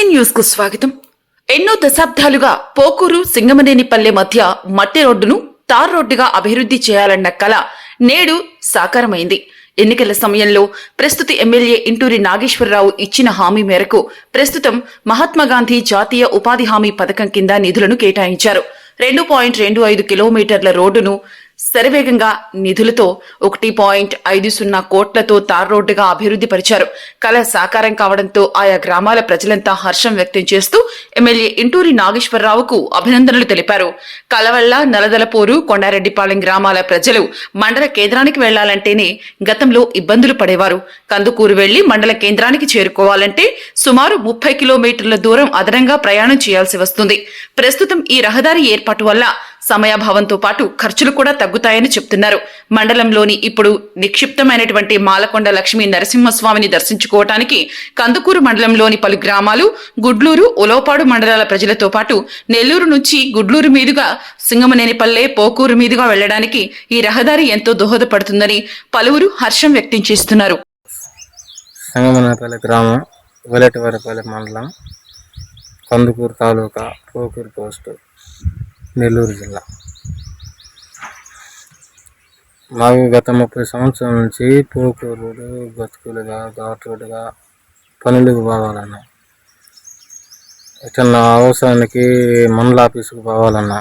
BC న్యూస్కు స్వాగతం. ఎన్నో దశాబ్దాలుగా పోకూరు సింగమనేనిపల్లె మధ్య మట్టి రోడ్డును తార్ రోడ్డుగా అభివృద్ధి చేయాలన్న కల నేడు సాకారమైంది. ఎన్నికల సమయంలో ప్రస్తుత ఎమ్మెల్యే ఇంటూరి నాగేశ్వరరావు ఇచ్చిన హామీ మేరకు ప్రస్తుతం మహాత్మాగాంధీ జాతీయ ఉపాధి హామీ పథకం కింద నిధులను కేటాయించారు. రెండు పాయింట్ రెండు ఐదు కిలోమీటర్ల రోడ్డును శరవేగంగా నిధులతో ఒకటి పాయింట్ ఐదు సున్నా కోట్లతో తార్ రోడ్డుగా అభివృద్ధి పరిచారు. కళ సాకారం కావడంతో ఆయా గ్రామాల ప్రజలంతా హర్షం వ్యక్తం చేస్తూ ఎమ్మెల్యే ఇంటూరి నాగేశ్వరరావుకు అభినందనలు తెలిపారు. కలవల్ల నలదలపూరు కొండారెడ్డిపాలెం గ్రామాల ప్రజలు మండల కేంద్రానికి వెళ్ళాలంటేనే గతంలో ఇబ్బందులు పడేవారు. కందుకూరు వెళ్ళి మండల కేంద్రానికి చేరుకోవాలంటే సుమారు ముప్పై కిలోమీటర్ల దూరం అదనంగా ప్రయాణం చేయాల్సి వస్తుంది. ప్రస్తుతం ఈ రహదారి ఏర్పాటు వల్ల సమయాభావంతో పాటు ఖర్చులు కూడా తగ్గుతాయని చెప్తున్నారు. మండలంలోని ఇప్పుడు నిక్షిప్తమైనటువంటి మాలకొండ లక్ష్మీ నరసింహస్వామిని దర్శించుకోవటానికి కందుకూరు మండలంలోని పలు గ్రామాలు గుడ్లూరు ఉలవపాడు మండలాల ప్రజలతో పాటు నెల్లూరు నుంచి గుడ్లూరు మీదుగా సింగమనేనిపల్లె పోకూరు మీదుగా వెళ్ళడానికి ఈ రహదారి ఎంతో దోహదపడుతుందని పలువురు హర్షం వ్యక్తం చేస్తున్నారు. గ్రామం మండలం కందుకూరు తాలూకా పోకూరు పోస్టు. నెల్లూరు జిల్లా. మాకు గత ముప్పై సంవత్సరాల నుంచి పోకూరు రోడ్డు బతుకులుగా ఘాట్ రోడ్డుగా పనులకు పోవాలన్నా ఎటన్నా అవసరానికి మండల ఆఫీసుకు పోవాలన్నా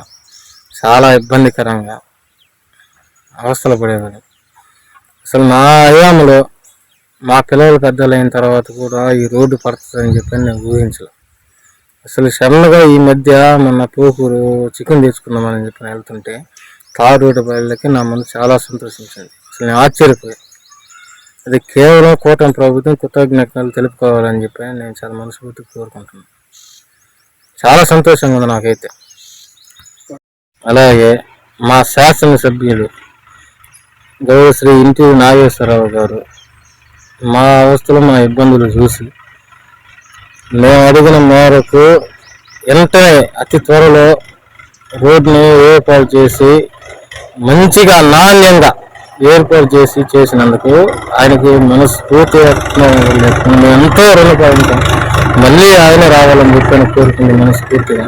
చాలా ఇబ్బందికరంగా అవస్థలు పడేవాడు అసలు నా అయాములో మా పిల్లలు పెద్దలైన తర్వాత కూడా ఈ రోడ్డు పడుతుందని చెప్పి నేను ఊహించలే. అసలు సడన్గా ఈ మధ్య మొన్న పోకూరు చికెన్ తెచ్చుకుందామని చెప్పి వెళ్తుంటే కారు రోడ్డు బయలుకి నా మనసు చాలా సంతోషించింది. అసలు నేను ఆశ్చర్యపోయాను అది కేవలం కూటమి ప్రభుత్వం కృతజ్ఞతలు తెలుపుకోవాలని చెప్పి నేను చాలా మనస్ఫూర్తిగా కోరుకుంటున్నాను. చాలా సంతోషంగా ఉంది నాకైతే. అలాగే మా శాసనసభ్యులు గౌరవ శ్రీ ఇంటి నాగేశ్వరరావు గారు మా అవస్థలో మా ఇబ్బందులు చూసి మేము అడిగిన మేరకు వెంటనే అతి త్వరలో రోడ్ని ఏర్పాటు చేసి మంచిగా నాణ్యంగా ఏర్పాటు చేసి చేసినందుకు ఆయనకి మనస్ఫూర్తిగా మేము ఎంతో రుణపడి ఉంటాం. మళ్ళీ ఆయన రావాలని చెప్పి కోరుకుంది మనస్ఫూర్తిగా.